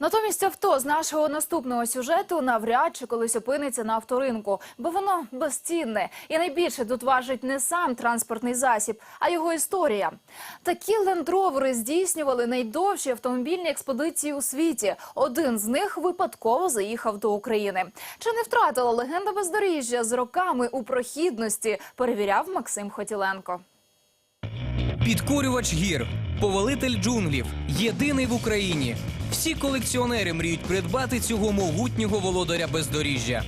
Натомість авто з нашого наступного сюжету навряд чи колись опиниться на авторинку, бо воно безцінне. І найбільше тут важить не сам транспортний засіб, а його історія. Такі лендровери здійснювали найдовші автомобільні експедиції у світі. Один з них випадково заїхав до України. Чи не втратила легенда бездоріжжя з роками у прохідності? Перевіряв Максим Хотіленко. Підкорювач гір, повелитель джунглів, єдиний в Україні. Всі колекціонери мріють придбати цього могутнього володаря бездоріжжя.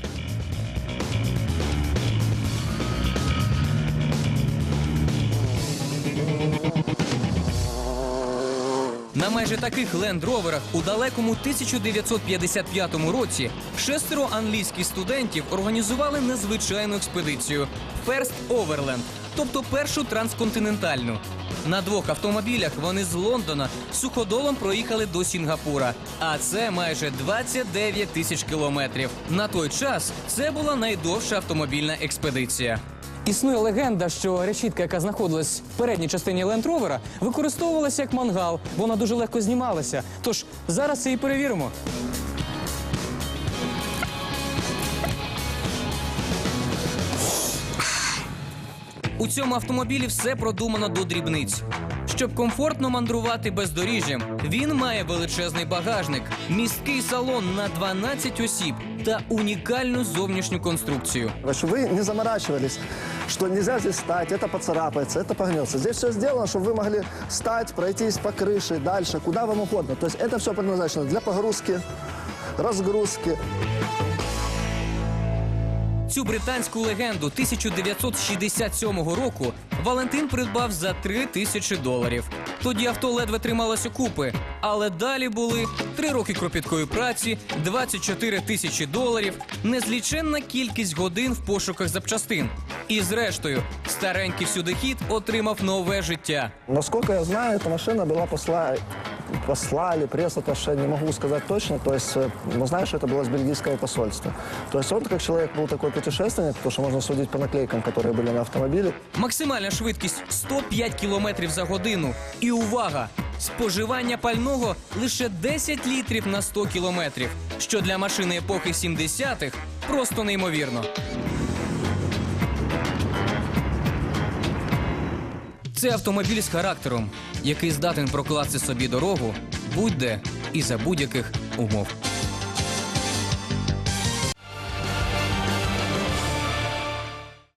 На майже таких лендроверах у далекому 1955 році шестеро англійських студентів організували незвичайну експедицію First Overland, тобто першу трансконтинентальну. На двох автомобілях вони з Лондона суходолом проїхали до Сінгапура, а це майже 29 тисяч кілометрів. На той час це була найдовша автомобільна експедиція. Існує легенда, що решітка, яка знаходилась в передній частині лендровера, використовувалася як мангал, бо вона дуже легко знімалася. Тож зараз це і перевіримо. У цьому автомобілі все продумано до дрібниць Щоб комфортно мандрувати бездоріжжям, він має величезний багажник, місткий салон на 12 осіб та унікальну зовнішню конструкцію. Чтобы вы не заморачивались, что нельзя здесь встать, это поцарапается, это погнется. Здесь все сделано, чтобы вы могли встать, пройтись по крыше, дальше, куда вам угодно. То есть это все предназначено для погрузки, разгрузки. Цю британську легенду 1967 року Валентин придбав за 3 тисячі доларів. Тоді авто ледве трималося купи, але далі були 3 роки кропіткої праці, 24 тисячі доларів, незліченна кількість годин в пошуках запчастин. І зрештою, старенький сюдихід отримав нове життя. Насколько я знаю, эта машина была посла послали, пресс-атташе, не могу сказать точно. То есть, э, но знаю, что это было с бельгийского посольства. То есть он, как человек, был такой путешественник, потому что можно судить по наклейкам, которые были на автомобиле. Максимальна швидкість 105 км за годину. І увага! Споживання пального лише 10 літрів на 100 кілометрів, що для машини епохи 70-х просто неймовірно. Це автомобіль з характером, який здатен прокласти собі дорогу будь-де і за будь-яких умов.